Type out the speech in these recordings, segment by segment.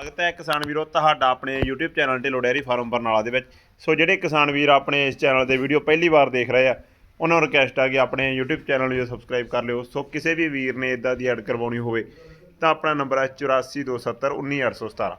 ਸਵਾਗਤ ਹੈ ਕਿਸਾਨ ਵੀਰੋ, ਤੁਹਾਡਾ ਆਪਣੇ YouTube channel Dhillon dairy farm Barnala ਦੇ ਵਿੱਚ। ਸੋ ਜਿਹੜੇ ਕਿਸਾਨ ਵੀਰ ਆਪਣੇ ਇਸ ਚੈਨਲ ਤੇ ਵੀਡੀਓ ਪਹਿਲੀ ਵਾਰ ਦੇਖ ਰਹੇ ਆ, ਉਹਨਾਂ ਨੂੰ ਰਿਕਵੈਸਟ ਆ ਕਿ ਆਪਣੇ YouTube ਚੈਨਲ ਨੂੰ ਸਬਸਕ੍ਰਾਈਬ ਕਰ ਲਿਓ। ਸੋ ਕਿਸੇ ਵੀ ਵੀਰ ਨੇ ਇਦਾਂ ਦੀ ਐਡ ਕਰਵਾਉਣੀ ਹੋਵੇ, ਤਾਂ ਆਪਣਾ ਨੰਬਰ ਹੈ 8427191817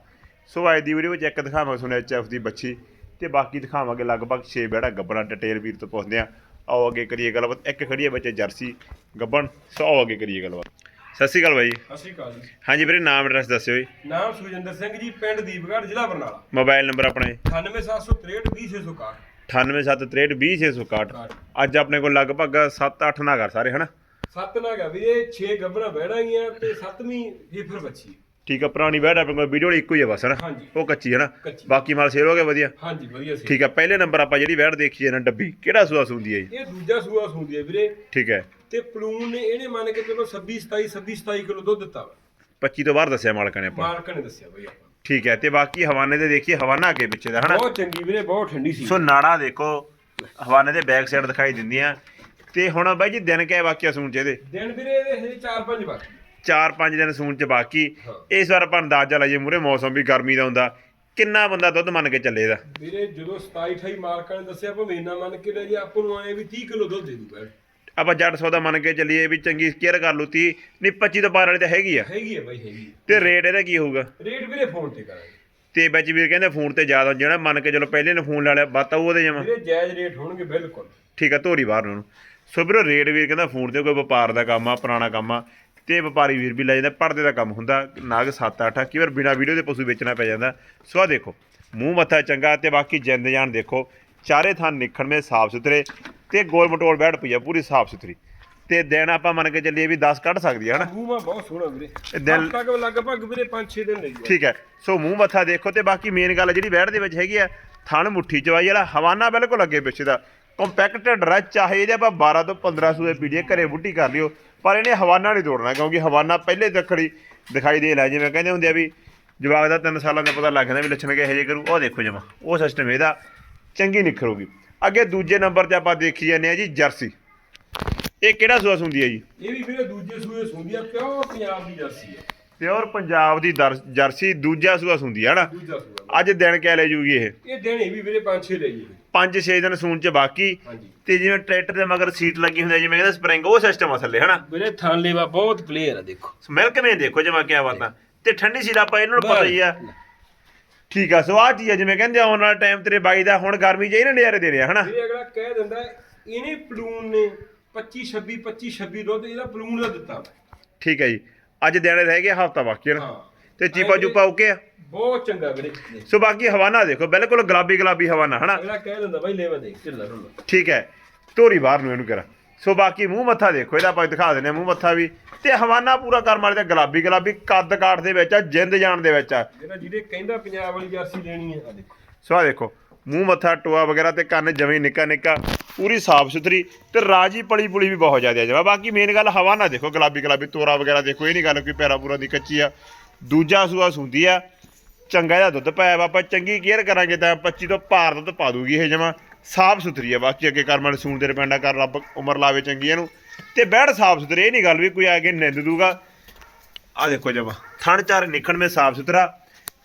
ਸੋ ਅੱਜ ਦੀ ਵੀਡੀਓ ਵਿੱਚ ਇੱਕ ਦਿਖਾਵਾਂਗੇ ਤੁਹਾਨੂੰ ਐਚਐਫ ਦੀ ਬੱਚੀ ਤੇ ਬਾਕੀ ਦਿਖਾਵਾਂਗੇ ਲਗਭਗ 6 ਬੈੜਾ ਗੱਬਣਾ ਡਿਟੇਲ ਵੀਰ ਤੋਂ ਪੁੱਛਦੇ ਆ। ਆਓ ਅੱਗੇ ਕਰੀਏ ਗੱਲਬਾਤ। ਇੱਕ ਖੜੀ ਹੈ ਬੱਚੇ ਜਰਸੀ ਗੱਬਣ। ਸੋ ਆਓ ਅੱਗੇ ਕਰੀਏ ਗੱਲਬਾਤ। ਸਤਿ ਸ਼੍ਰੀ ਅਕਾਲ ਬਾਈ ਸਤਿ ਸ਼੍ਰੀ ਅਕਾਲ ਜੀ। ਹਾਂਜੀ ਵੀਰੇ ਨਾਮ ਐਡਰੈਸ ਦੱਸਿਓ ਜੀ। ਨਾਮ ਸੁਖਜਿੰਦਰ ਸਿੰਘ ਜੀ ਪਿੰਡ ਦੀਪਗੜ੍ਹ ਜ਼ਿਲ੍ਹਾ ਬਰਨਾਲਾ। ਮੋਬਾਈਲ ਨੰਬਰ ਆਪਣੇ 98763 9873200661 ਅੱਜ ਆਪਣੇ ਕੋਲ ਲਗਭਗ 7-8 ਨਾਗਰ ਸਾਰੇ ਹਨਾ? ਸੱਤ ਨਾ ਗਾ ਵੀਰੇ 6 ਗੱਭਣਾ ਬਹਿਣਾ ਗਈਆਂ ਤੇ ਸੱਤਵੀਂ ਹੀਫਰ ਬੱਚੀ। ਠੀਕ ਆ ਪੁਰਾਣੀ ਬੈਡ ਆਪਣੇ ਕੋਲ ਵੀਡੀਓ ਇੱਕੋ ਹੀ ਆ ਬਸ ਹਨਾ? ਹਾਂਜੀ। ਉਹ ਕੱਚੀ ਹਨਾ ਕੱਚੀ। ਬਾਕੀ ਮਾਲ ਸੇਲ ਹੋ ਗਿਆ ਵਧੀਆ? ਹਾਂਜੀ ਵਧੀਆ ਸੀ ਠੀਕ ਆ ਪਹਿਲੇ ਨੰਬਰ ਆਪਾਂ ਜਿਹੜੀ ਬੈਡ ਦੇਖੀ ਹੈ ਨਾ ਡੱਬੀ ਕਿਹੜਾ ਸੂਆ ਸੁੰਦੀ ਹੈ ਜੀ? ਇਹ ਦੂਜਾ ਸੂਆ ਸੂੰਦੀ ਹੈ ਵੀਰੇ। ਠੀਕ ਹੈ ਤੇ ਪਲੂਨ ਨੇ ਇਹਨੇ ਮੰਨ ਕੇ ਚਲੋ 26 27 26 27 ਕਿਲੋ ਦੁੱਧ ਦਿੱਤਾ ਵਾ। 25 ਤੋਂ ਬਾਹਰ ਦੱਸਿਆ ਮਾਲਕਾਂ ਨੇ ਆਪਾਂ। ਮਾਲਕ ਨੇ ਦੱਸਿਆ ਬਈ ਆਪਾਂ। ਠੀਕ ਹੈ ਤੇ ਬਾਕੀ ਹਵਾਨੇ ਦੇ ਦੇਖੀਏ ਹਵਾਨਾ ਅੱਗੇ ਪਿੱਛੇ ਦਾ ਹਨਾ? ਬਹੁਤ ਚੰਗੀ ਵੀਰੇ ਬਹੁਤ ਠੰਡੀ ਸੀ। ਸੋ ਨਾੜਾ ਦੇਖੋ ਹਵਾਨੇ ਦੇ ਬੈਕ ਸਾਈਡ ਦਿਖਾਈ ਦਿੰਦੀਆਂ ਤੇ ਹੁਣ ਬਾਈ ਜੀ ਦਿਨ ਕਿਆ ਵਾਕਿਆ ਸੂਣ ਚ ਇਹਦੇ? ਦਿਨ ਵੀਰੇ ਇਹਦੇ ਹਜੇ 4-5 ਬਾਕੀ। 4-5 ਦਿਨ ਸੂਣ ਚ ਬਾਕੀ। ਇਸ ਵਾਰ ਆਪਾਂ ਅੰਦਾਜ਼ਾ ਲਾਈਏ ਮੂਰੇ ਮੌਸਮ ਵੀ ਗਰਮੀ ਦਾ ਹੁੰਦਾ। ਕਿੰਨਾ ਬੰਦਾ ਦੁੱਧ ਮੰਨ ਕੇ ਚੱਲੇ ਵੀਰੇ ਜਦੋਂ 27 28 ਮਾਲਕਾਂ ਨੇ ਦੱਸਿਆ ਭਾਵੇਂ ਇੰਨਾ ਮੰਨ ਕੇ ਲੈ ਜੀ ਆਪਾਂ ਨੂੰ ਆਏ ਵੀ 30 ਕਿਲੋ ਦੁੱਧ ਦੇ ਦੂਗਾ ਆਪਾਂ ਜੱਟ ਸੌਦਾ ਮੰਨ ਕੇ ਚੱਲੀਏ ਵੀ ਚੰਗੀ ਕੇਅਰ ਕਰ ਲੂ ਤੀ ਨਹੀਂ 25 ਤੋਂ ਬਾਹਰ ਵਾਲੀ ਤਾਂ ਹੈਗੀ ਆ। ਹੈਗੀ ਹੈ ਬਾਈ ਹੈਗੀ ਹੈ। ਤੇ ਰੇਟ ਇਹਦਾ ਕੀ ਹੋਊਗਾ? ਰੇਟ ਵੀਰੇ ਫੋਨ ਤੇ ਕਰਾਂਗੇ। ਤੇ ਵਿੱਚ ਵੀਰ ਕਹਿੰਦੇ ਫੋਨ ਤੇ ਜ਼ਿਆਦਾ ਜਿਹੜਾ ਮੰਨ ਕੇ ਚਲੋ ਪਹਿਲੇ ਨੇ ਫੋਨ ਲਾ ਲਿਆ ਬਾਤਾ ਉਹਦੇ ਜਮਾ। ਵੀਰੇ ਜਾਇਜ਼ ਰੇਟ ਹੋਣਗੇ ਬਿਲਕੁਲ। ਠੀਕ ਆ ਧੋਰੀ ਬਾਹਰ ਨੂੰ। ਸੋ ਵੀਰੋ ਰੇਟ ਵੀਰ ਕਹਿੰਦਾ ਫੋਨ ਤੇ ਕੋਈ ਵਪਾਰ ਦਾ ਕੰਮ ਆ ਪੁਰਾਣਾ ਕੰਮ ਆ। ਤੇ ਵਪਾਰੀ ਵੀਰ ਵੀ ਲੈ ਜਾਂਦਾ ਪੜਦੇ ਦਾ ਕੰਮ ਹੁੰਦਾ ਨਾਗ 7-8 ਕਈ ਵਾਰ ਬਿਨਾ ਵੀਡੀਓ ਦੇ ਪਸ਼ੂ ਵੇਚਣਾ ਪੈ ਜਾਂਦਾ। ਸੋ ਆਹ ਦੇਖੋ ਮੂੰਹ ਮੱਥਾ ਚੰਗਾ ਤੇ ਬਾਕੀ ਜਿੰਦ ਜਾਨ ਦੇਖੋ ਚਾਰੇ ਥਾਂ ਨਿਖੜਵੇਂ ਸਾਫ਼ ਸੁਥਰੇ ਤੇ ਗੋਲ ਮਟੋਲ ਬੈਠ ਪਈ ਆ ਪੂਰੀ ਸਾਫ਼ ਸੁਥਰੀ। ਤੇ ਦਿਨ ਆਪਾਂ ਮੰਨ ਕੇ ਚੱਲੀਏ ਵੀ 10 ਕੱਢ ਸਕਦੀ ਆ ਹਨਾ? ਮੂੰਹ ਮਾ ਬਹੁਤ ਸੋਹਣਾ ਵੀਰੇ। ਇਹ ਦਿਲ- ਹਫ਼ਤਾ ਕੁ ਲਗਭਗ ਵੀਰੇ 5-6 ਦਿਨ ਲਈ ਠੀਕ ਹੈ ਸੋ ਮੂੰਹ ਮੱਥਾ ਦੇਖੋ ਤੇ ਬਾਕੀ ਮੇਨ ਗੱਲ ਜਿਹੜੀ ਬੈਠ ਦੇ ਵਿੱਚ ਹੈਗੀ ਆ ਥਣ ਮੁੱਠੀ ਚਵਾਈ ਵਾਲਾ ਹਵਾਨਾ ਬਿਲਕੁਲ ਅੱਗੇ ਪਿੱਛੇ ਦਾ। ਕੰਪੈਕਟ ਡਰਾ ਚਾਹੇ ਇਹਦੇ ਆਪਾਂ 12 ਤੋਂ 15 ਸੂਏ ਪੀੜੀਏ ਘਰੇ ਬੁੱਢੀ ਕਰ ਲਿਓ, ਪਰ ਇਹਨੇ ਹਵਾਨਾ ਨਹੀਂ ਤੋੜਨਾ, ਕਿਉਂਕਿ ਹਵਾਨਾ ਪਹਿਲੇ ਦੱਖੜੀ ਦਿਖਾਈ ਦੇ ਲੈ ਜਿਵੇਂ ਕਹਿੰਦੇ ਹੁੰਦੇ ਆ ਵੀ ਜਵਾਕ ਦਾ 3 ਸਾਲਾਂ ਦਾ ਪਤਾ ਲੱਗ ਜਾਂਦਾ ਵੀ ਲੱਛਣ ਕਿਹੋ ਜਿਹੇ ਕਰੂ ਉਹ ਦੇਖੋ ਜਮਾ, ਉਹ ਸਿਸਟਮ ਇਹਦਾ ਚੰਗੀ ਨਿਖਰੂਗੀ ਅੱਗੇ ਦੂਜੇ ਨੰਬਰ ਤੇ ਆਪਾਂ ਦੇਖੀ ਜਾਂਦੇ ਆ ਜੀ, ਜਰਸੀ। ਇਹ ਕਿਹੜਾ ਸੂਆ ਹੁੰਦੀ ਹੈ ਜੀ? ਇਹ ਵੀ ਵੀਰੇ ਦੂਜੇ ਸੂਏ ਸੁੰਦੀ ਆ ਪਿਓਰ ਪੰਜਾਬ ਦੀ ਜਰਸੀ ਹੈ ਪਿਓਰ ਪੰਜਾਬ ਦੀ ਦਰ- ਜਰਸੀ ਦੂਜਾ ਸੂਆ ਹੁੰਦੀ ਹੈ ਦੂਜਾ ਸੂਆ ਅੱਜ ਦਿਨ ਕਹਿ ਲੈ ਜੂਗੀ ਇਹ? ਇਹ ਦਿਨ ਇਹ ਵੀ ਵੀਰੇ 5-6 ਲਈ ਜੀ 5-6 ਦਿਨ ਸੂਣ ਚ ਬਾਕੀ। ਹਾਂਜੀ। ਤੇ ਜਿਵੇਂ ਟਰੈਕਟਰ ਦੇ ਮਗਰ ਸੀਟ ਲੱਗੀ ਹੁੰਦੀ ਹੈ ਜਿਵੇਂ ਕਹਿੰਦਾ ਸਪਰਿੰਗ ਉਹ ਸਿਸਟਮ ਆ ਥੱਲੇ ਹਨਾ? ਵੀਰੇ ਥਾਂ ਲੇਵਾ ਬਹੁਤ ਪਲੇਅਰ ਆ ਦੇਖੋ। ਮਿਲਕ ਨੇ ਦੇਖੋ ਜਮਾ ਕਿਆ ਬਾਤਾਂ। ਤੇ ਠੰਡੀ ਸੀਟ ਆਪਾਂ ਇਹਨਾਂ ਨੂੰ ਪਤਾ ਹੀ ਆ। ਠੀਕ ਆ ਸੋ ਆਹ ਚੀਜ਼ ਆ ਜਿਵੇਂ ਕਹਿੰਦੇ ਆਉਣ ਵਾਲਾ ਟਾਈਮ ਤੇਰੇ ਬਾਈ ਦਾ ਹੁਣ ਗਰਮੀ ਚ ਇਹਨਾਂ ਨਜ਼ਾਰੇ ਦੇਣੇ ਆ ਹਨਾ? ਵੀਰੇ ਅਗਲਾ ਕਹਿ ਦਿੰਦਾ ਇਹਨੇ ਪਲੂਨ ਨੇ 25 26 25 26 ਦੁੱਧ ਇਹਦਾ ਪਲੂਨ ਦਾ ਦਿੱਤਾ। ਠੀਕ ਹੈ ਜੀ। ਅੱਜ ਦਿਨ ਰਹਿ ਗਿਆ ਹਫਤਾ ਬਾਕੀ ਹਾਂ ਤੇ ਚੀਪਾ ਚੂਪਾ ਓਕੇ ਆ? ਬਹੁਤ ਚੰਗਾ ਵੀਰੇ। ਸੋ ਬਾਕੀ ਹਵਾਨਾ ਦੇਖੋ ਬਿਲਕੁਲ ਗੁਲਾਬੀ ਗੁਲਾਬੀ ਹਵਾਨਾ ਹਨਾ? ਅਗਲਾ ਕਹਿ ਦਿੰਦਾ ਬਾਈ ਲੇਵਾ ਦੇਖ ਢਿੱਲਾ ਢੁੱਲਾ ਠੀਕ ਹੈ ਧੋਰੀ ਬਾਹਰ ਨੂੰ ਇਹਨੂੰ ਕਰਾਂ। ਸੋ ਬਾਕੀ ਮੂੰਹ ਮੱਥਾ ਦੇਖੋ ਇਹਦਾ ਆਪਾਂ ਦਿਖਾ ਦਿੰਦੇ ਹਾਂ ਮੂੰਹ ਮੱਥਾ ਵੀ। ਤੇ ਹਵਾਨਾ ਪੂਰਾ ਕਰਮ ਵਾਲੇ ਤੇ ਗੁਲਾਬੀ ਗੁਲਾਬੀ ਕੱਦ ਕਾਠ ਦੇ ਵਿੱਚ ਆ ਜਿੰਦ ਜਾਣ ਦੇ ਵਿੱਚ ਆ। ਜਿਹੜਾ ਜਿਹਦੇ ਕਹਿੰਦਾ ਪੰਜਾਬ ਵਾਲੀ ਜਰਸੀ ਲੈਣੀ ਹੈ ਆ ਦੇਖੋ। ਸੋ ਆ ਦੇਖੋ ਮੂੰਹ ਮੱਥਾ ਟੋਆ ਵਗੈਰਾ ਤੇ ਕੰਨ ਜਵੇਂ ਨਿੱਕਾ ਨਿੱਕਾ ਪੂਰੀ ਸਾਫ਼ ਸੁਥਰੀ ਤੇ ਰਾਜੀ ਪਲੀ ਪੁਲੀ ਵੀ ਬਹੁਤ ਜ਼ਿਆਦਾ ਜਵਾ। ਬਾਕੀ ਮੇਨ ਗੱਲ ਹਵਾ ਨਾ ਦੇਖੋ, ਗੁਲਾਬੀ ਗੁਲਾਬੀ ਤੋਰਾ ਵਗੈਰਾ ਦੇਖੋ, ਇਹ ਨਹੀਂ ਗੱਲ ਕੋਈ ਪੈਰਾ ਪੂਰਾ ਦੀ ਕੱਚੀ ਆ। ਦੂਜਾ ਸੂਆ ਸੁੰਦੀ ਆ, ਚੰਗਾ ਜਿਹਾ ਦੁੱਧ ਪਾਇਆ ਵਾ, ਆਪਾਂ ਚੰਗੀ ਕੇਅਰ ਕਰਾਂਗੇ ਤਾਂ 25 ਤੋਂ ਭਾਰ ਦੁੱਧ ਪਾ ਦੂਗੀ ਇਹ ਜਮਾ। ਸਾਫ਼ ਸੁਥਰੀ ਆ, ਬਾਕੀ ਅੱਗੇ ਕਰਮਾਂ ਸੂਣ ਦੇ ਡਿਪੈਂਡਾ ਕਰ ਰੱਬ ਉਮਰ ਲਾਵੇ ਚੰਗੀ ਇਹਨੂੰ ਤੇ ਬੈੜ ਸਾਫ਼ ਸੁਥਰੇ, ਇਹ ਨਹੀਂ ਗੱਲ ਵੀ ਕੋਈ ਆ ਕੇ ਨਿੰਦ ਦੂਗਾ। ਆ ਦੇਖੋ ਜਮਾ, ਥਣ ਚਾਰ ਨਿਕਣ ਮੇ ਸਾਫ਼ ਸੁਥਰਾ।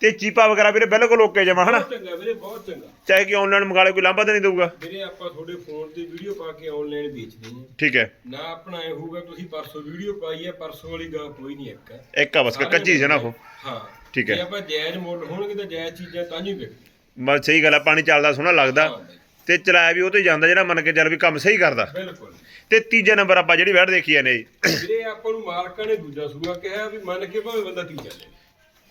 ਤੇ ਚੀਪਾ ਵਗੈਰਾ ਵੀਰੇ ਬਿਲਕੁਲ ਓਕੇ ਜਮਾ ਹਨਾ? ਚੰਗਾ ਵੀਰੇ ਬਹੁਤ ਚੰਗਾ। ਚਾਹੇ ਕਿ ਆਨਲਾਈਨ ਮੰਗਾ ਲੈ ਕੋਈ ਲਾਂਭਾ ਤਾਂ ਨਹੀਂ ਦਊਗਾ? ਵੀਰੇ ਆਪਾਂ ਤੁਹਾਡੇ ਫੋਨ ਤੇ ਵੀਡੀਓ ਪਾ ਕੇ ਆਨਲਾਈਨ ਵੇਚਦੇ ਹਾਂ। ਠੀਕ ਹੈ। ਨਾ ਆਪਣਾ ਇਹ ਹੋਊਗਾ ਤੁਸੀਂ ਪਰਸੋਂ ਵੀਡੀਓ ਪਾਈ ਹੈ ਪਰਸੋਂ ਵਾਲੀ ਗੱਲ ਕੋਈ ਨਹੀਂ ਇੱਕ। ਹੈ ਇੱਕ ਆ ਬਸ ਕੱਚੀ ਨਾ ਉਹ। ਹਾਂ। ਠੀਕ ਹੈ। ਜੇ ਆਪਾਂ ਜਾਇਜ਼ ਮੁੱਲ ਹੋਣਗੇ ਤਾਂ ਜਾਇਜ਼ ਚੀਜ਼ਾਂ ਤਾਂ ਹੀ ਵਿਕਦੀਆਂ। ਬਸ ਸਹੀ ਗੱਲ ਆ ਪਾਣੀ ਚੱਲਦਾ ਸੋਹਣਾ ਲੱਗਦਾ। ਤੇ ਚਲਾਇਆ ਵੀ ਉਹ ਤੇ ਜਾਂਦਾ ਜਿਹੜਾ ਮੰਨ ਕੇ ਚੱਲ ਵੀ ਕੰਮ ਸਹੀ ਕਰਦਾ। ਬਿਲਕੁਲ। ਤੇ ਤੀਜੇ ਨੰਬਰ ਆਪਾਂ ਜਿਹੜੀ ਵੈਟ ਦੇਖੀ ਜਾਂਦੇ ਜੀ ਵੀਰੇ ਆਪਾਂ ਨੂੰ ਮਾਲਕਾਂ ਨੇ ਦੂਜਾ ਸੂਆ ਕਿਹਾ ਵੀ ਮੰਨ ਕੇ ਭਾਵੇਂ ਬੰਦਾ ਤੀਜਾ ਲੈ।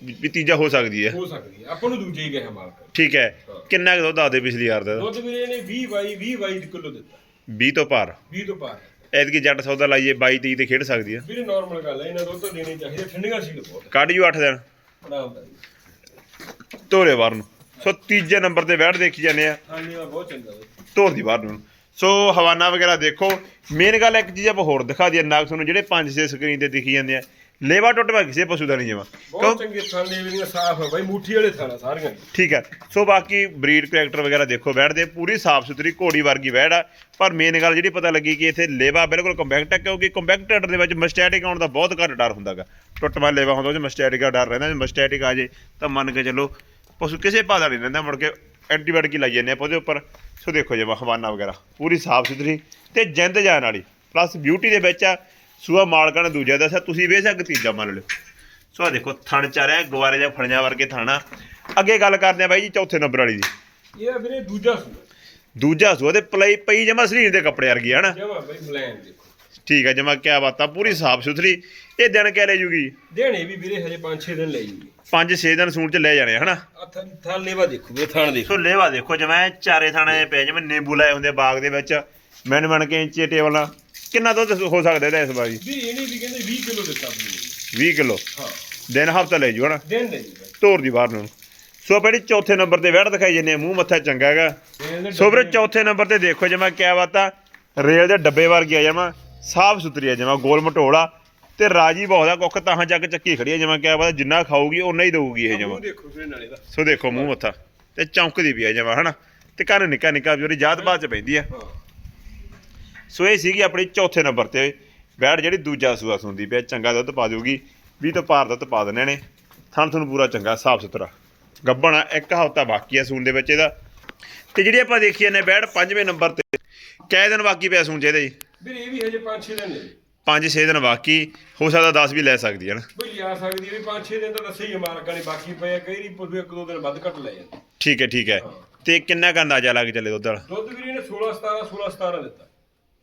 ਵੀ- ਤੀਜਾ ਹੋ ਸਕਦੀ ਹੈ। ਹੋ ਸਕਦੀ ਹੈ। ਆਪਾਂ ਨੂੰ ਦੂਜਾ ਹੀ ਕਿਹਾ ਮਾਲਕਾਂ। ਠੀਕ ਹੈ। ਹਾਂ। ਕਿੰਨਾ ਕੁ ਦੁੱਧ ਆਦੇ ਪਿਛਲੀ ਵਾਰ ਦਾ? ਦੁੱਧ ਵੀਰੇ ਨੇ 20 22 20 22 ਕਿਲੋ ਦਿੱਤਾ। 20 ਤੋਂ ਪਾਰ 20 ਤੋਂ ਪਾਰ ਐਤਕੀ ਜੱਟ ਸੌਦਾ ਲਾਈਏ 22 23 ਤੇ ਖੇਡ ਸਕਦੀ ਹੈ ਵੀਰੇ ਨਾਰਮਲ ਗੱਲ ਹੈ ਇਹਨਾਂ ਦੁੱਧ ਤਾਂ ਦੇਣੇ ਚਾਹੀਦੇ ਠੰਡੀਆਂ ਸੀਲ ਬਹੁਤ ਕੱਢ ਜੂ 8 ਦਿਨ। ਹੁੰਦਾ ਜੀ ਧੋਰੇ ਬਾਹਰ ਨੂੰ। ਸੋ ਤੀਜੇ ਨੰਬਰ ਤੇ ਵੈਟ ਦੇਖੀ ਜਾਂਦੇ ਆ। ਖਾਣੇ ਦਾ ਬਹੁਤ ਚੰਗਾ ਬਾਈ ਧੋਰ ਦੀ ਬਾਹਰ ਨੂੰ। ਸੋ ਹਵਾਨਾ ਵਗੈਰਾ ਦੇਖੋ। ਮੇਨ ਗੱਲ ਇੱਕ ਚੀਜ਼ ਆਪਾਂ ਹੋਰ ਦਿਖਾ ਦਈਏ ਨਾਗ ਤੁਹਾਨੂੰ ਜਿਹੜੇ ਪੰਜ ਛੇ ਸਕਰੀਨ ਤੇ ਦਿਖੀ ਜਾਂਦੇ ਆ। ਲੇਵਾ ਟੁੱਟਵਾ ਕਿਸੇ ਪਸ਼ੂ ਦਾ ਨਹੀਂ ਜਮਾ। ਬਹੁਤ ਚੰਗੇ ਥਣ ਲੇਵੀਆਂ ਸਾਫ਼ ਆ ਬਾਈ ਮੁੱਠੀ ਵਾਲੇ ਥਣ ਆ ਸਾਰੀਆਂ ਠੀਕ ਹੈ ਸੋ ਬਾਕੀ ਬਰੀਡ ਕਰੈਕਟਰ ਵਗੈਰਾ ਦੇਖੋ ਬੈਠ ਦੇ ਪੂਰੀ ਸਾਫ਼ ਸੁਥਰੀ ਘੋੜੀ ਵਰਗੀ ਬੈੜ ਆ। ਪਰ ਮੇਨ ਗੱਲ ਜਿਹੜੀ ਪਤਾ ਲੱਗੀ ਕਿ ਇੱਥੇ ਲੇਵਾ ਬਿਲਕੁਲ ਕੰਪੈਕਟ ਹੈ ਕਿਉਂਕਿ ਕੰਪੈਕਟਡ ਦੇ ਵਿੱਚ ਮਸਟੈਟਿਕ ਆਉਣ ਦਾ ਬਹੁਤ ਘੱਟ ਡਰ ਹੁੰਦਾਗਾ ਟੁੱਟਵਾ ਲੇਵਾ ਹੁੰਦਾ ਉਹ ਮਸਟੈਟਿਕ ਦਾ ਡਰ ਰਹਿੰਦਾ ਜੇ ਮਸਟੈਟਿਕ ਆ ਜੇ ਤਾਂ ਮੰਨ ਕੇ ਚੱਲੋ ਪਸ਼ੂ ਕਿਸੇ ਭਾਅ ਦਾ ਨਹੀਂ ਰਹਿੰਦਾ ਮੁੜ ਕੇ ਐਂਟੀਬਾਇਓਟਿਕ ਹੀ ਲਾਈ ਜਾਂਦੇ ਆਪਾਂ ਉਹਦੇ ਉੱਪਰ। ਸੋ ਦੇਖੋ ਜਿਵੇਂ ਹਵਾਨਾ ਵਗੈਰਾ ਪੂਰੀ ਸਾਫ਼ ਸੁਥਰੀ ਤੇ ਜਿੰਦ ਜਾਨ ਵਾਲੀ। ਪਲੱਸ ਬਿਊਟੀ ਦੇ ਵਿੱਚ ਆ ਸੂਆ ਮਾਲਕਾਂ ਨੇ ਦੂਜਾ ਦੱਸਿਆ ਤੁਸੀਂ ਵੇਖ ਸਕਦੇ ਤੀਜਾ ਮੰਨ ਲਿਓ। ਸੋ ਆ ਦੇਖੋ ਥਣ ਚਾਰਿਆ ਗਵਾਰੇ ਜਾਂ ਫਣਿਆ ਵਰਗੇ ਥਾਣਾ। ਅੱਗੇ ਗੱਲ ਕਰਦੇ ਆ ਬਾਈ ਜੀ ਚੌਥੇ ਨੰਬਰ ਵਾਲੀ ਦੀ। ਇਹ ਆ ਵੀਰੇ ਦੂਜਾ ਸੂਆ। ਦੂਜਾ ਸੂਆ ਤੇ ਪਲਈ ਪਈ ਜਮਾ ਸਰੀਰ ਦੇ ਕੱਪੜੇ ਵਰਗੀ ਹੈ ਨਾ ਜਮਾ ਬਾਈ ਮਲੈਨ ਦੇਖੋ। ਠੀਕ ਹੈ ਜਮਾ ਕਿਆ ਬਾਤਾਂ ਪੂਰੀ ਸਾਫ਼ ਸੁਥਰੀ। ਇਹ ਦਿਨ ਕਹਿ ਲੈ ਜੂਗੀ? ਦੇਣੇ ਵੀ ਵੀਰੇ ਹਜੇ 5-6 ਦਿਨ ਲੈ ਜੂਗੀ। 5-6 ਦਿਨ ਸੂਣ ਚ ਲੈ ਜਾਣੇ ਹਨਾ? ਆ ਥਣ ਲੇਵਾ ਦੇਖੋ ਵੀਰੇ ਥਣ ਦੇਖੋ। ਸੋ ਲੇਵਾ ਦੇਖੋ ਜਿਵੇਂ ਚਾਰੇ ਥਾਣੇ ਪਏ ਜਿਵੇਂ ਨਿੰਬੂ ਲਾਏ ਹੁੰਦੇ ਬਾਗ ਦੇ ਵਿੱਚ ਮੈਨ ਬਣ ਕੇ ਇੰਚੇ ਟੇਬਲ ਕਿੰਨਾ ਦੁੱਧ ਹੋ ਸਕਦਾ ਇਹਦਾ ਇਸ ਵਾਰੀ? ਵੀ ਇਹਨੇ ਵੀ ਕਹਿੰਦੇ 20 ਕਿਲੋ ਦਿੱਤਾ ਵੀਰੇ 20 ਕਿਲੋ। ਹਾਂ। ਦਿਨ ਹਫਤਾ ਲੈ ਜੂ ਦਿਨ ਲੈ ਜੀ ਬਾਈ ਤੋਰ ਦੀ ਬਾਹਰ ਨੂੰ। ਸੋ ਬੜੀ ਚੌਥੇ ਨੰਬਰ ਤੇ ਵੜ ਦਿਖਾਈ ਜੰਨੇ ਮੂੰਹ ਮੱਥਾ ਚੰਗਾ ਹੈਗਾ। ਇਹਦੇ ਸੋ ਵੀਰੇ ਡੱਬੇ- ਚੌਥੇ ਨੰਬਰ ਤੇ ਦੇਖੋ ਜਮਾ ਕਿਆ ਬਾਤਾਂ। ਰੇਲ ਦੇ ਡੱਬੇ ਵਰਗੀ ਆ ਜਮਾ ਸਾਫ਼ ਸੁਥਰੀ ਆ ਜਮਾ ਗੋਲ ਮਟੋਲਾ ਤੇ ਰਾਜੀ ਬਹੁਤ ਆ ਕੁੱਖ ਤਾਹਾਂ ਚੱਕ ਚੱਕੀ ਖੜੀ ਆ ਜਮਾ ਕਿਆ ਬਾਤ ਜਿੰਨਾ ਖਾਊਗੀ ਓਨਾ ਹੀ ਦਊਗੀ ਇਹ ਜਮਾ। ਮੂੰਹ ਦੇਖੋ ਵੀਰੇ ਨਾਲੇ ਦਾ। ਸੋ ਦੇਖੋ ਮੂੰਹ ਮੱਥਾ। ਤੇ ਚੌਂਕਦੀ ਵੀ ਆ ਜਮਾ ਹਨਾ? ਤੇ ਕੰਨ ਨਿੱਕਾ ਨਿੱਕਾ ਉਹਦੀ ਜਾਤ ਬਾਤ ਚ ਪੈਂਦੀ ਆ। ਹਾਂ। ਸੋ ਇਹ ਸੀਗੀ ਆਪਣੀ ਚੌਥੇ ਨੰਬਰ ਤੇ ਬੈੜ ਜਿਹੜੀ ਦੂਜਾ ਸੂਆ ਸੁੰਦੀ ਪਿਆ ਚੰਗਾ ਦੁੱਧ ਪਾ ਦੂਗੀ ਵੀ ਤੋਂ ਪਾਰ ਦੁੱਧ ਪਾ ਦਿੰਦੇ ਨੇ। ਥਣ ਤੁਹਾਨੂੰ ਪੂਰਾ ਚੰਗਾ ਸਾਫ਼ ਸੁਥਰਾ। ਗੱਬਣ ਇੱਕ ਹਫ਼ਤਾ ਬਾਕੀ ਆ ਸੂਣ ਦੇ ਵਿੱਚ ਇਹਦਾ। ਤੇ ਜਿਹੜੀ ਆਪਾਂ ਦੇਖੀ ਜਾਂਦੇ ਬੈੜ ਪੰਜਵੇਂ ਨੰਬਰ ਤੇ। ਕੈ ਦਿਨ ਬਾਕੀ ਪਿਆ ਸੂਣ ਚ ਇਹਦੇ? ਜੀ ਵੀਰੇ ਇਹ ਵੀ ਹਜੇ 5-6 ਦਿਨ ਲੈ ਜੀ। 5-6 ਦਿਨ ਬਾਕੀ ਹੋ ਸਕਦਾ 10 ਵੀ ਲੈ ਸਕਦੀ ਹੈ ਨਾ। ਬਈ ਲਿਆ ਸਕਦੀ ਹੈ ਵੀ 5-6 ਦਿਨ ਤਾਂ ਦੱਸੇ ਹੀ ਆ ਮਾਲਕਾਂ ਨੇ ਬਾਕੀ ਪਏ ਆ, ਕਈ ਰੀ ਪਸ਼ੂ ਇੱਕ ਦੋ ਦਿਨ ਵੱਧ ਘੱਟ ਲੈ ਜਾਂਦੇ। ਠੀਕ ਹੈ ਠੀਕ ਹੈ। ਤੇ ਕਿੰਨਾ ਕੁ ਅੰਦਾਜ਼ਾ ਲੱਗ ਚੱਲੇ ਦੁੱਧ ਵਾਲਾ? ਦੁੱਧ ਵੀਰੇ ਨੇ 16-17 16-17 ਦਿੱਤਾ।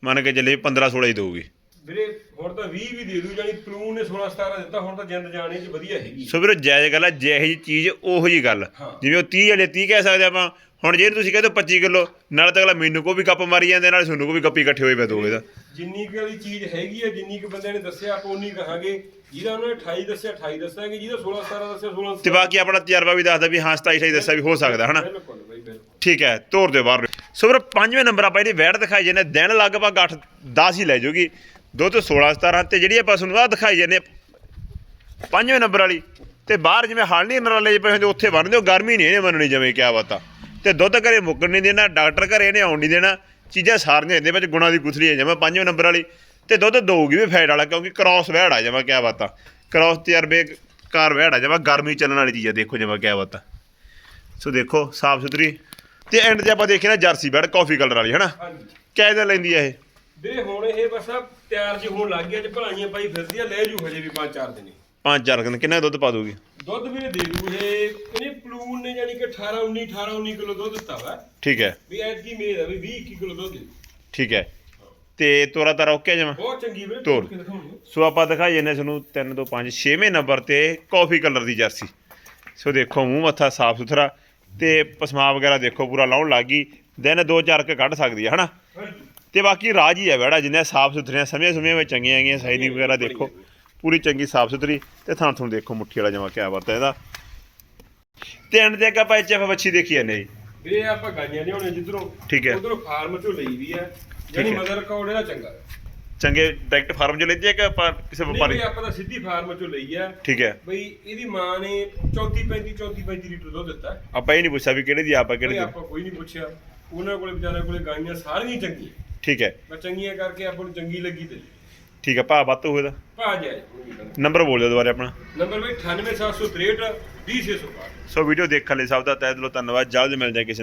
ਮੰਨ ਕੇ ਚੱਲੇ 15-16 ਹੀ ਦਊਗੀ। ਵੀਰੇ ਹੁਣ ਤਾਂ 20 ਵੀ ਦੇ ਦੂ ਜਾਨੀ ਪਲੂਨ ਨੇ 16-17 ਦਿੱਤਾ ਹੁਣ ਤਾਂ ਜਿੰਦ ਜਾਣੇ ਚ ਵਧੀਆ ਹੈਗੀ। ਸੋ ਵੀਰੋ ਜਾਇਜ਼ ਗੱਲ ਆ ਜਿਹੀ ਜੀ ਚੀਜ਼ ਉਹੋ ਜੀ ਗੱਲ। ਹਾਂ। ਜਿਵੇਂ ਉਹ 30 ਵਾਲੇ 30 ਕਹਿ ਸਕਦੇ ਆਪਾਂ ਹੁਣ ਜੇ ਤੁਸੀਂ ਕਹਿੰਦੇ 25 ਕਿਲੋ ਨਾਲ ਤਾਂ ਅਗਲਾ ਮੈਨੂੰ ਕੋ ਵੀ ਕੱਪ ਮਾਰੀ ਜਾਂਦੇ ਨਾਲ ਤੁਹਾਨੂੰ ਕੋ ਵੀ ਕੱਪੀ ਇਕੱਠੇ ਹੋਏ ਪਏ ਦੋਵੇਂ ਦਾ ਜਿੰਨੀ ਕੁ ਵਾਲੀ ਚੀਜ਼ ਹੈਗੀ ਆ ਜਿੰਨੀ ਕੁ ਬੰਦੇ ਨੇ ਦੱਸਿਆ ਆਪਾਂ ਉਨੀ ਕਹਾਂਗੇ। ਜਿਹਦਾ ਉਹਨੇ 28 ਦੱਸਿਆ 28 ਦੱਸਾਂਗੇ ਜਿਹਦਾ 16-17 ਦੱਸਿਆ 16 ਤੇ ਬਾਕੀ ਆਪਣਾ ਤਜਰਬਾ ਵੀ ਦੱਸਦਾ ਵੀ ਹਾਂ 27 28 ਦੱਸਿਆ ਵੀ ਹੋ ਸਕਦਾ ਹਨਾ? ਬਿਲਕੁਲ ਬਈ ਬਿਲਕੁਲ। ਠੀਕ ਹੈ ਤੋਰ ਦਿਓ ਬਾਹਰ। ਸੋ ਵੀਰੋ ਪੰਜਵੇਂ ਨੰਬਰ ਆਪਾਂ ਇਹਦੀ ਵੈਟ ਦਿਖਾਈ ਜਾਂਦੇ ਦਿਨ ਲਗਭਗ 8 10 ਹੀ ਲੈ ਜੂਗੀ। ਦੁੱਧ 16 17 ਤੇ ਜਿਹੜੀ ਆਪਾਂ ਤੁਹਾਨੂੰ ਆ ਦਿਖਾਈ ਜਾਂਦੇ ਪੰਜਵੇਂ ਨੰਬਰ ਵਾਲੀ। ਤੇ ਬਾਹਰ ਜਿਵੇਂ ਹਾਲ ਨਹੀਂ ਨਰਾਲੇ ਪਏ ਹੁੰਦੇ, ਉੱਥੇ ਬੰਨਦੇ ਹੋ ਗਰਮੀ ਨਹੀਂ ਇਹਨੇ ਮੰਨਣੀ ਜਿਵੇਂ ਕਿਆ ਬਾਤਾ ਤੇ ਦੁੱਧ ਘਰੇ ਮੁੱਕਣ ਨਹੀਂ ਦੇਣਾ, ਡਾਕਟਰ ਘਰੇ ਇਹਨੇ ਆਉਣ ਨਹੀਂ ਦੇਣਾ। ਚੀਜ਼ਾਂ ਸਾਰੀਆਂ ਇਹਦੇ ਵਿੱਚ ਗੁਣਾ ਦੀ ਗੁਥਲੀ ਹੈ ਜਿਵੇਂ, ਪੰਜਵੇਂ ਨੰਬਰ ਵਾਲੀ। ਤੇ ਦੁੱਧ ਦਊਗੀ ਵੀ ਫੈਟ ਵਾਲਾ, ਕਿਉਂਕਿ ਕ੍ਰਾਸ ਵੈੜ ਆ ਜਿਵੇਂ, ਕਿਆ ਬਾਤਾ ਕ੍ਰਾਸ ਤਜਰਬੇ ਕਾਰ ਵੈੜ ਆ ਜਿਵੇਂ, ਗਰਮੀ ਚੱਲਣ ਵਾਲੀ ਚੀਜ਼ ਆ, ਦੇਖੋ ਜਿਵੇਂ ਕਿਆ ਬਾਤਾ ਸੋ ਦੇਖੋ ਸਾਫ਼ ਸੁਥਰੀ ਤੇ ਐਂਡ ਤੇ ਆਪਾਂ ਦੇਖੀ ਨਾ ਜਰਸੀ ਬੈਡ ਕਾਫੀ ਕਲਰ ਵਾਲੀ ਹਨਾ? ਹਾਂਜੀ। ਕਿਆ ਦਿਨ ਲੈਂਦੀ ਆ ਇਹ? ਵੀਰੇ ਹੁਣ ਇਹ ਬਸ ਆ ਤਿਆਰ ਜੀ ਹੋਣ ਲੱਗ ਗਿਆ ਤੇ ਭਲਾਈਆਂ ਪਾਈ ਫਿਰਦੀ ਆ ਲੈ ਜੂ ਹਜੇ ਵੀ 5-4 ਦਿਨ ਪੰਜ ਚਾਰ ਦਿਨ ਕਿੰਨਾ ਦੁੱਧ ਪਾ ਦੂਗੀ? ਦੁੱਧ ਵੀਰੇ ਦੇ ਦੂ ਇਹ ਇਹਨੇ ਪਲੂਨ ਨੇ ਜਾਨੀ ਕਿ 18 19 18 19 ਕਿਲੋ ਦੁੱਧ ਦਿੱਤਾ ਵਾ। ਠੀਕ ਹੈ। ਵੀ ਐਤਕੀ ਮੇਦ ਆ ਵੀ 20 21 ਕਿਲੋ ਦੁੱਧ ਦੇ ਦੂ। ਠੀਕ ਹੈ। ਤੇ ਤੋਰਾ ਤਾਰਾ ਓਕੇ ਜਮਾ? ਬਹੁਤ ਚੰਗੀ ਵੀਰੇ ਤੋਰ। ਕੇ ਸੋ ਆਪਾਂ ਦਿਖਾਈ ਜੰਨੇ ਤੁਹਾਨੂੰ 3 ਤੋਂ 5 6ਵੇਂ ਨੰਬਰ ਤੇ ਕਾਫੀ ਕਲਰ ਦੀ ਜਰਸੀ। ਸੋ ਦੇਖੋ ਮੂੰਹ ਮੱਥਾ ਸਾਫ਼ ਸੁਥਰਾ ਤੇ ਪਸਮਾ ਵਗੈਰਾ ਦੇਖੋ ਪੂਰਾ ਲਾਉਣ ਲੱਗ ਗਈ। ਦਿਨ ਦੋ ਚਾਰ ਕੇ ਕੱਢ ਸਕਦੀ ਹੈ ਹਨਾ? ਤੇ ਬਾਕੀ ਰਾਜ ਹੀ ਹੈ ਬੜਾ ਜਿੰਨੇ ਸਾਫ਼ ਸੁਥਰੀਆਂ ਸਮੇਂ ਸਮੇਂ ਵਿੱਚ ਚੰਗੀਆਂ ਹੈਗੀਆਂ ਸਾਈਨਿੰਗ ਵਗੈਰਾ ਦੇਖੋ। ਪੂਰੀ ਚੰਗੀ ਸਾਫ਼ ਸੁਥਰੀ ਤੇ ਥਾਂ ਤੁਹਾਨੂੰ ਦੇਖੋ ਮੁੱਠੀ ਵਾਲਾ ਜਮਾ ਕਿਆ ਵਰਤਾ ਇਹਦਾ। ਤੇ ਐਂਡ ਤੇ ਆਪਾਂ ਐਚਐਫ ਬੱਚੀ ਦੇਖੀ ਜਾਂਦੇ ਜੀ। ਵੀਰੇ ਆਪਾਂ ਗਾਈਆਂ ਲਿਆਉਣੇ ਜਿੱਧਰੋਂ ਠੀਕ ਹੈ। ਉਧਰੋਂ ਫਾਰਮ ਚੋਂ ਲਈ ਵੀ ਹੈ। ਹੈ। ਮਦਰ ਕੌੜ ਇਹਦਾ ਚੰਗਾ ਹੈ। ਚੰਗੇ ਡਾਇਰੈਕਟ ਫਾਰਮ ਚ ਲੈਂਦੀ ਹੈ ਕਿ ਆਪਾਂ ਕਿਸੇ ਨਹੀਂ ਵਪਾਰੀ? ਵੀ ਆਪਾਂ ਤਾਂ ਸਿੱਧੀ ਫਾਰਮ ਚੋਂ ਲਈ ਹੈ ਠੀਕ ਹੈ। ਬਈ ਇਹਦੀ ਮਾਂ ਨੇ 34 35 34 35 ਲੀਟਰ ਦੁੱਧ ਦਿੱਤਾ। ਹੈ। ਆਪਾਂ ਇਹ ਨਹੀਂ ਪੁੱਛਿਆ ਵੀ ਕਿਹੜੇ ਦੀ ਆਪਾਂ ਕਿਹੜੇ ਬਈ ਦੀ? ਆਪਾਂ ਕੋਈ ਨਹੀਂ ਪੁੱਛਿਆ। ਉਹਨਾਂ ਕੋਲੇ ਵਿਚਾਰਿਆਂ ਕੋਲੇ ਗਾਈਆਂ ਸਾਰੀਆਂ ਹੀ ਚੰਗੀਆਂ। ਠੀਕ ਹੈ। ਮੈਂ ਚੰਗੀਆਂ ਕਰਕੇ ਆਪਾਂ ਨੂੰ ਚੰਗੀ ਲੱਗੀ ਤੇ। ਠੀਕ ਹੈ ਭਾ ਵੱਧ ਹੋਏ ਦਾ ਭਾ ਜਾਏ ਨੰਬਰ ਬੋਲ ਦਿਓ ਦੁਬਾਰਾ ਆਪਣਾ। ਨੰਬਰ ਬਈ 98763 20605 ਸੋ ਵੀਡੀਓ ਦੇਖਣ ਲਈ ਸਭ ਦਾ ਤਹਿ ਦਿਲੋਂ ਧੰਨਵਾਦ। ਜਲਦ ਮਿਲ ਜਾਏ ਕਿਸੇ